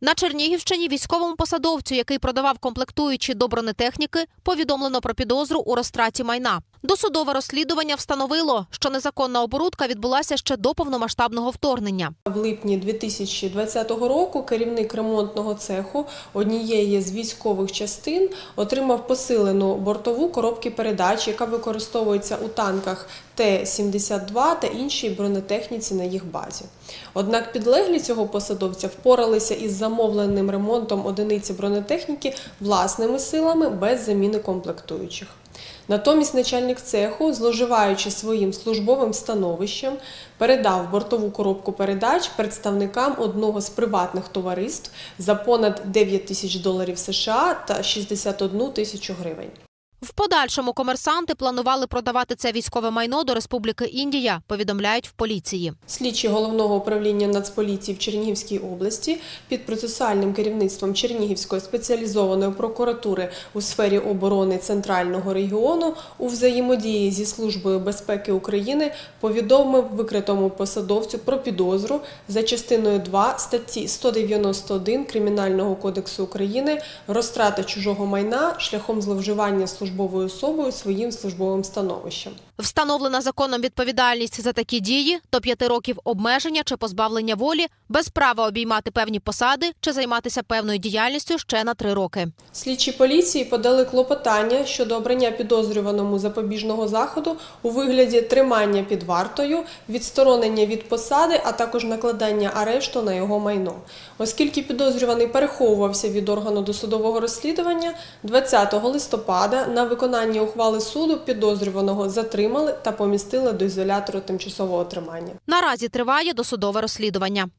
На Чернігівщині військовому посадовцю, який продавав комплектуючі до бронетехніки, повідомлено про підозру у розтраті майна. Досудове розслідування встановило, що незаконна оборудка відбулася ще до повномасштабного вторгнення. В липні 2020 року керівник ремонтного цеху однієї з військових частин отримав посилену бортову коробки передач, яка використовується у танках Т-72 та іншій бронетехніці на їх базі. Однак підлеглі цього посадовця впоралися із замовленим ремонтом одиниці бронетехніки власними силами без заміни комплектуючих. Натомість начальник цеху, зловживаючи своїм службовим становищем, передав бортову коробку передач представникам одного з приватних товариств за понад 9 тисяч доларів США та 61 тисячу гривень. В подальшому комерсанти планували продавати це військове майно до Республіки Індія, повідомляють в поліції. Слідчі головного управління Нацполіції в Чернігівській області під процесуальним керівництвом Чернігівської спеціалізованої прокуратури у сфері оборони центрального регіону у взаємодії зі Службою безпеки України повідомив викритому посадовцю про підозру за частиною 2 статті 191 Кримінального кодексу України розтрата чужого майна шляхом зловживання службовою особою своїм службовим становищем. Встановлена законом відповідальність за такі дії до п'яти років обмеження чи позбавлення волі без права обіймати певні посади чи займатися певною діяльністю ще на три роки. Слідчі поліції подали клопотання щодо обрання підозрюваному запобіжного заходу у вигляді тримання під вартою, відсторонення від посади, а також накладання арешту на його майно. Оскільки підозрюваний переховувався від органу досудового розслідування, 20 листопада на виконання ухвали суду підозрюваного затримали та помістили до ізолятору тимчасового тримання. Наразі триває досудове розслідування.